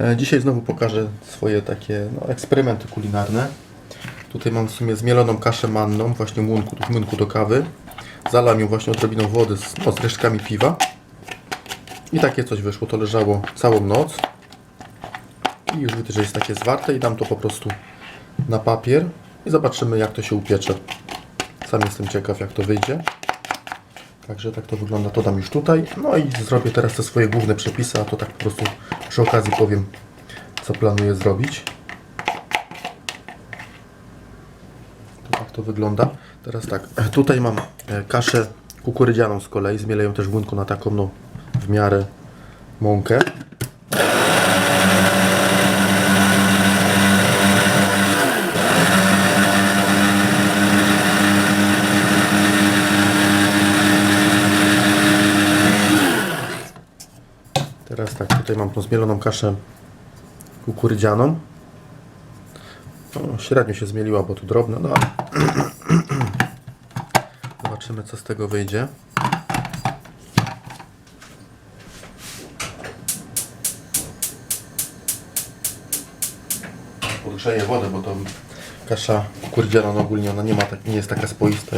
E, Dzisiaj znowu pokażę swoje takie no, eksperymenty kulinarne. Tutaj mam w sumie zmieloną kaszę manną, właśnie młynku, młynku do kawy. Zalałem ją właśnie odrobiną wody z, no, z resztkami piwa. I takie coś wyszło. To leżało całą noc. I już widzę, że jest takie zwarte i dam to po prostu na papier i zobaczymy jak to się upiecze. Sam jestem ciekaw jak to wyjdzie. Także tak to wygląda, to dam już tutaj. No i zrobię teraz te swoje główne przepisy, a to tak po prostu przy okazji powiem, co planuję zrobić. To tak to wygląda. Teraz tak, tutaj mam e, kaszę kukurydzianą z kolei, zmielę ją też w na taką, no, w miarę mąkę. Teraz tak, tutaj mam tą zmieloną kaszę kukurydzianą. No, średnio się zmieliła, bo tu drobne, no ale zobaczymy co z tego wyjdzie. Podgrzeję wodę, bo to kasza kukurydziana no ogólnie ona nie, ma tak, nie jest taka spoista,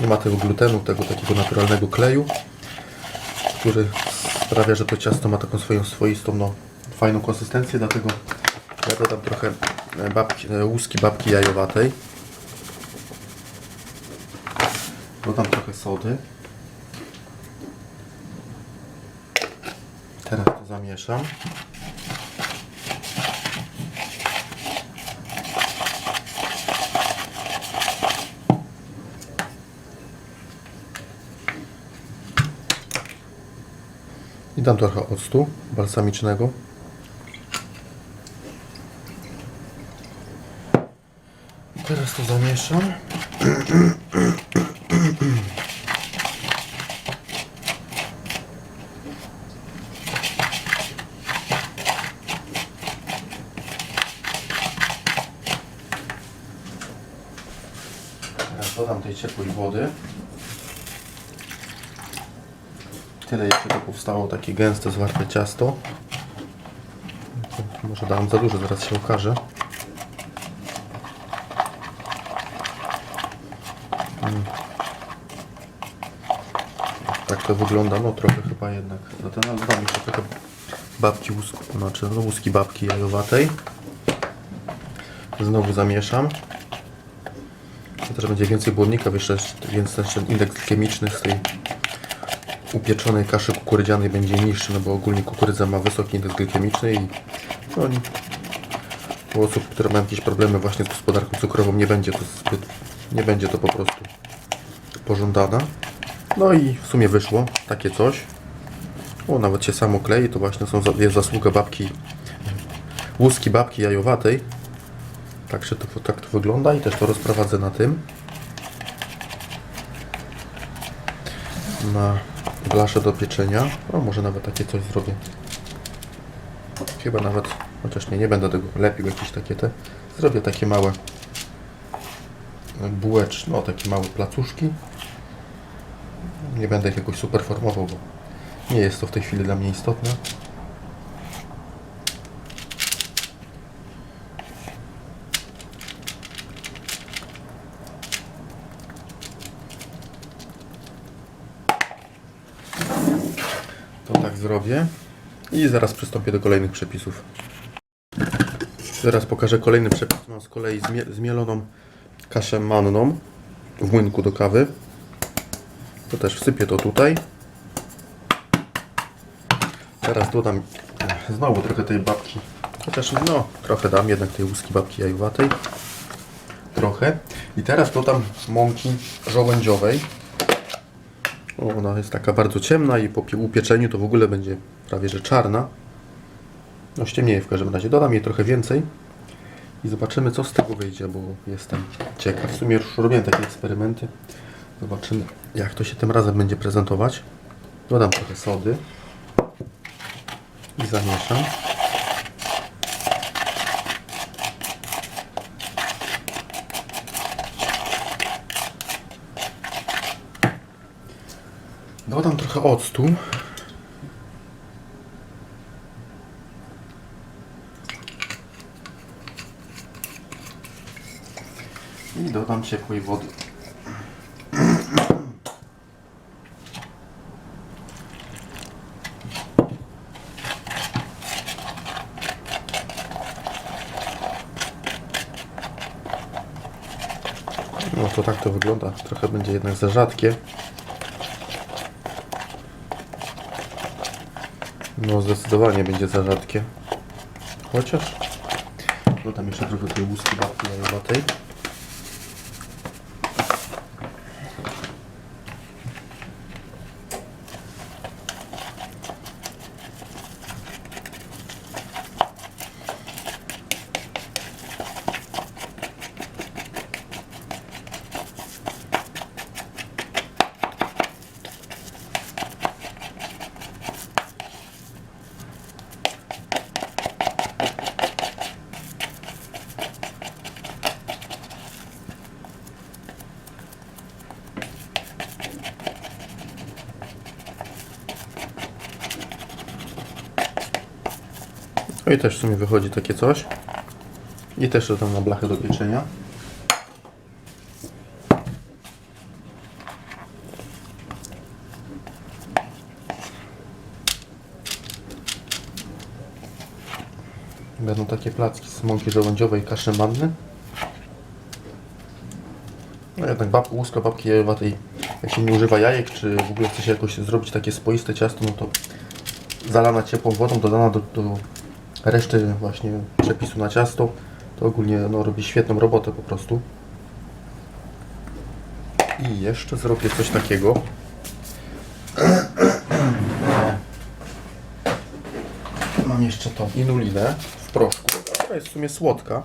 nie ma tego glutenu, tego takiego naturalnego kleju który sprawia, że to ciasto ma taką swoją swoistą, no, fajną konsystencję, dlatego ja dodam trochę e, babki, e, łuski babki jajowatej. Dodam trochę sody. Teraz to zamieszam. Dam trochę octu balsamicznego. Teraz to zamieszam. Teraz dodam tej ciepłej wody. Tyle jeszcze to powstało takie gęste, zwarte ciasto. To Może dałem za dużo, zaraz się okaże. Mm. Tak to wygląda, no trochę chyba jednak. No to dam jeszcze trochę babki łusku, znaczy no łuski babki jajowatej. Znowu zamieszam. Też będzie więcej błonnika, więc ten indeks chemiczny z tej upieczonej kaszy kukurydzianej będzie niższy, no bo ogólnie kukurydza ma wysoki indeks glikemiczny i no, u osób, które mają jakieś problemy właśnie z gospodarką cukrową nie będzie to zbyt, nie będzie to po prostu pożądana. No i w sumie wyszło takie coś. O, nawet się samo klei, to właśnie są, jest zasługa babki, łuski babki jajowatej. Także to, tak to wygląda i też to rozprowadzę na tym. na blaszę do pieczenia. O, może nawet takie coś zrobię. Chyba nawet, chociaż nie, nie będę tego lepił, jakieś takie te. Zrobię takie małe bułecz, no takie małe placuszki. Nie będę ich jakoś super formował, bo nie jest to w tej chwili dla mnie istotne. Zrobię. I zaraz przystąpię do kolejnych przepisów. Teraz pokażę kolejny przepis. Mam z kolei zmie zmieloną kaszę manną w młynku do kawy. To też wsypię to tutaj. Teraz dodam e, znowu trochę tej babki. Chociaż no, trochę dam jednak tej łuski babki jajowatej. Trochę. I teraz dodam mąki żołędziowej. Ona jest taka bardzo ciemna i po pie- upieczeniu to w ogóle będzie prawie że czarna. No ściemnieje w każdym razie. Dodam jej trochę więcej i zobaczymy co z tego wyjdzie, bo jestem ciekaw. W sumie już robiłem takie eksperymenty. Zobaczymy jak to się tym razem będzie prezentować. Dodam trochę sody i zamieszam. Dodam trochę octu. I dodam ciepłej wody. No to tak to wygląda. Trochę będzie jednak za rzadkie. No zdecydowanie będzie za rzadkie. Chociaż dodam jeszcze trochę tej łuski babki jajowatej. No i też w sumie wychodzi takie coś. I też dodam na blachę do pieczenia. Będą takie placki z mąki żołędziowej kaszy manny. No jednak bab, łuska babki jajowatej, jak się nie używa jajek, czy w ogóle chce się jakoś zrobić takie spoiste ciasto, no to zalana ciepłą wodą, dodana do, do reszty właśnie przepisu na ciasto, to ogólnie no, robi świetną robotę po prostu. I jeszcze zrobię coś takiego. Mam jeszcze tą inulinę w proszku, która jest w sumie słodka.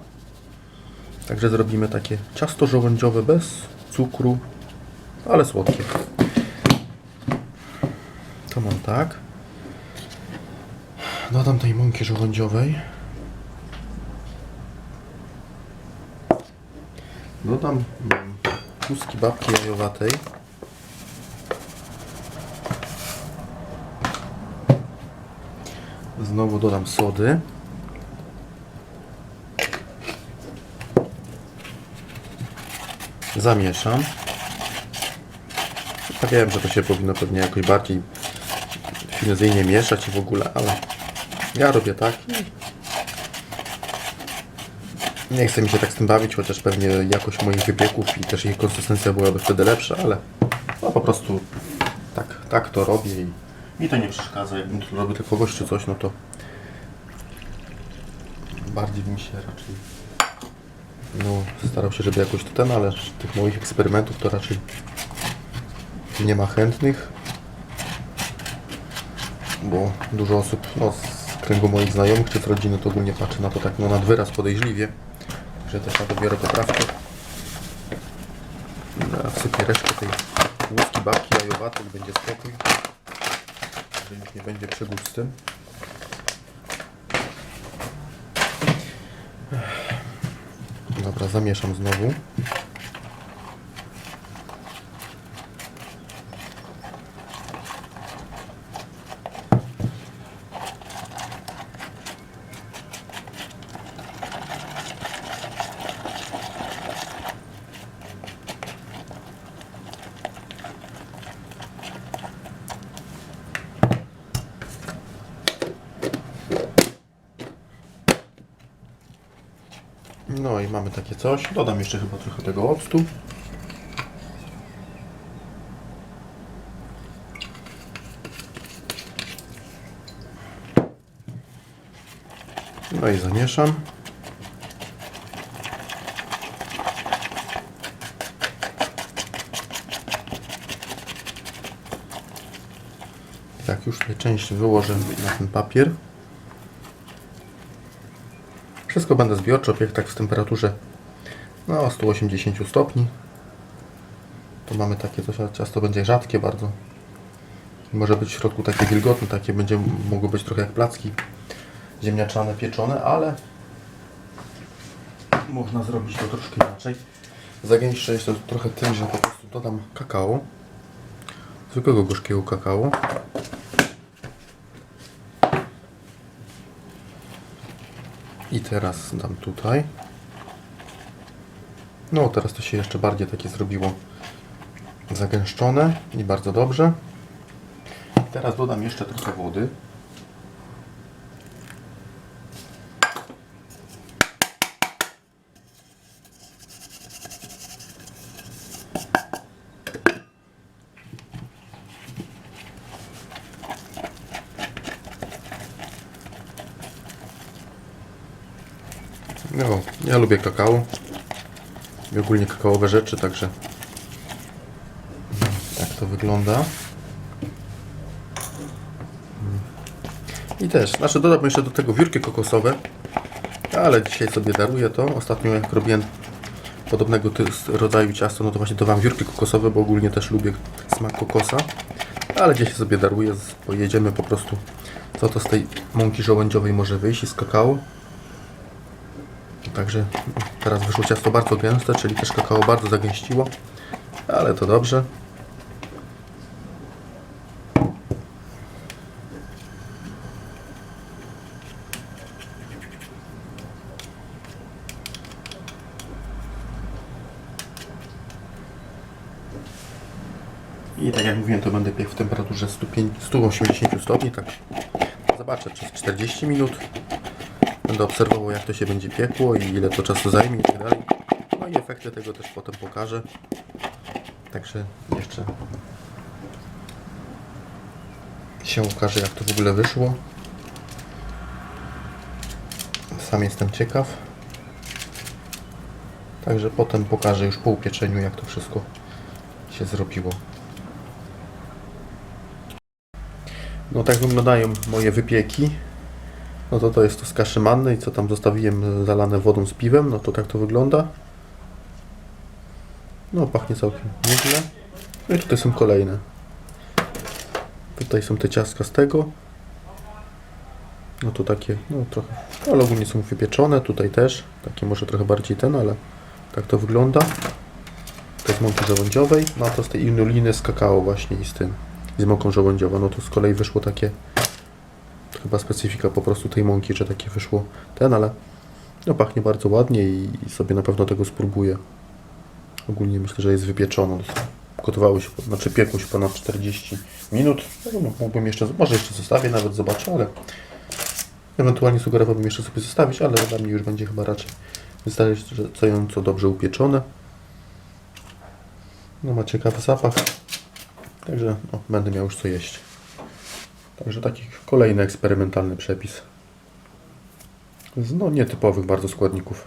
Także zrobimy takie ciasto żołędziowe bez cukru, ale słodkie. To mam tak. Dodam tej mąki żołędziowej. Dodam kustki babki jajowatej. Znowu dodam sody. Zamieszam. Ja wiem, że to się powinno pewnie jakoś bardziej finezyjnie mieszać i w ogóle, ale ja robię tak. Nie chce mi się tak z tym bawić, chociaż pewnie jakość moich wypieków i też ich konsystencja byłaby wtedy lepsza, ale no po prostu tak, tak to robię i mi to nie przeszkadza. Jakbym to robił dla kogoś czy coś, no to bardziej bym się raczej no, starał się, żeby jakoś to ten, ale tych moich eksperymentów to raczej nie ma chętnych bo dużo osób no, kręgu moich znajomych czy rodziny to ogólnie patrzy na to tak no, nad wyraz podejrzliwie, że też na to biorę poprawkę. No, wsypię resztę tej łuski babki jajowatej i będzie spokój, że już nie będzie przegód z tym. Dobra, zamieszam znowu. No i mamy takie coś. Dodam jeszcze chyba trochę tego octu. No i zamieszam. Tak, już tę część wyłożę na ten papier. Wszystko będę zbiorczo piekł tak w temperaturze no 180 stopni. To mamy takie coś, ciasto będzie rzadkie bardzo. Może być w środku takie wilgotne, takie będzie mogło być trochę jak placki ziemniaczane, pieczone, ale można zrobić to troszkę inaczej. Zagęszczę jeszcze trochę tym, że po prostu dodam kakao. Zwykłego gorzkiego kakao. Teraz dam tutaj. No, teraz to się jeszcze bardziej takie zrobiło zagęszczone i bardzo dobrze. Teraz dodam jeszcze trochę wody. No, ja lubię kakao. I ogólnie kakaowe rzeczy, także tak to wygląda. I też, znaczy dodam jeszcze do tego wiórki kokosowe, ale dzisiaj sobie daruję to. Ostatnio jak robiłem podobnego rodzaju ciasto, no to właśnie dawałem wiórki kokosowe, bo ogólnie też lubię smak kokosa. Ale dzisiaj sobie daruję, pojedziemy po prostu co to z tej mąki żołędziowej może wyjść i z kakao. Także teraz wyszło ciasto bardzo gęste, czyli też kakao bardzo zagęściło, ale to dobrze. I tak jak mówiłem, to będę piekł w temperaturze 105 180 stopni, tak zobaczę przez 40 minut. Będę obserwował jak to się będzie piekło i ile to czasu zajmie i tak dalej. No i efekty tego też potem pokażę. Także jeszcze się ukaże jak to w ogóle wyszło. Sam jestem ciekaw. Także potem pokażę już po upieczeniu jak to wszystko się zrobiło. No tak wyglądają moje wypieki. No to to jest to z kaszy co tam zostawiłem zalane wodą z piwem. No to tak to wygląda. No pachnie całkiem nieźle. No i tutaj są kolejne. Tutaj są te ciastka z tego. No to takie, no trochę, ale ogólnie są wypieczone. Tutaj też, takie może trochę bardziej ten, ale tak to wygląda. To z mąki żołędziowej, no a to z tej inuliny z kakao właśnie i z tym, z mąką żołędziową. No to z kolei wyszło takie chyba specyfika po prostu tej mąki, że takie wyszło ten, ale no pachnie bardzo ładnie i, sobie na pewno tego spróbuję. Ogólnie myślę, że jest wypieczono. Gotowało się, znaczy piekło się ponad 40 minut. No, no, mógłbym jeszcze, może jeszcze zostawię, nawet zobaczę, ale ewentualnie sugerowałbym jeszcze sobie zostawić, ale dla mnie już będzie chyba raczej wystarczająco dobrze upieczone. No ma ciekawy zapach. Także no, będę miał już co jeść. Także taki kolejny eksperymentalny przepis. Z no, nietypowych bardzo składników.